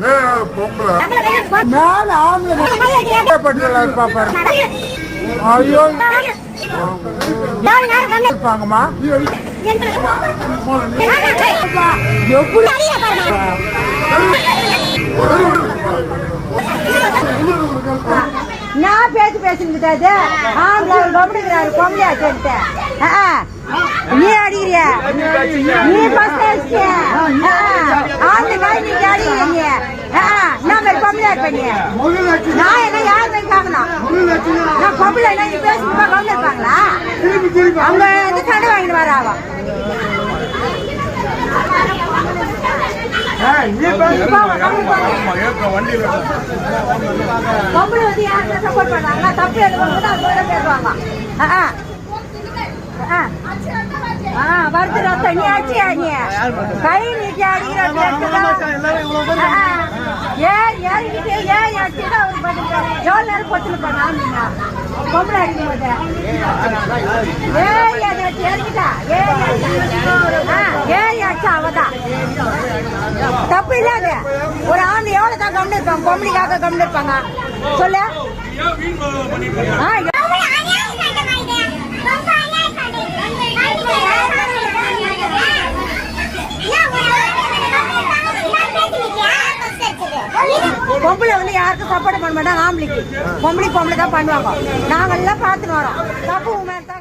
பொம்பளை மேல ஆம்பளை பட்டியல பாப்பாரு ஐயோ இருப்பாங்கம்மா எப்படி நான் பேச்சு பேசிக்கிட்டாது ஆம்பளை பொம்பளையா நீ அடிக்கிறியா நீ நான் என்ன யாருமே கேட்கணும் நான் பொம்பளை நீ பேசுறப்ப கவனம் இருப்பாங்களா? அவங்க வந்து கடை வாங்கிட்டு வர ஆவா பொம்பளை வந்து யாருக்கு சப்போர்ட் பண்றாங்களா தப்பு எடுக்கணும் அவங்க பேசுவாங்க. ஆ ஆ. ஆ. வருது ரத்தம். நீ அடிச்சியா நீ? கை நீட்டி அடிக்கிற ஏறிக்கிட்டு ஏன் அடிச்சுட்டு அவருக்கு பண்ணிருக்காரு எவ்வளோ நேரம் பண்ணா நீங்க பொம்பளை அடிக்கும் போது அடிச்சு ஏறிக்கிட்டா அடிச்சா அவதான் தப்பு இல்லாத ஒரு ஆண் எவ்வளவு தான் கம்னு இருப்பாங்க பொம்பளைக்காக கம்னு இருப்பாங்க சொல்லு ஆ பொம்பளை வந்து யாருக்கும் சப்போர்ட் பண்ண மாட்டாங்க. ஆம்பளைக்கு. பொம்பளை பொம்பளை தான் பண்ணுவாங்க. நாங்கெல்லாம் பார்த்துன்னு வரோம். தப்பு உண்மை தான்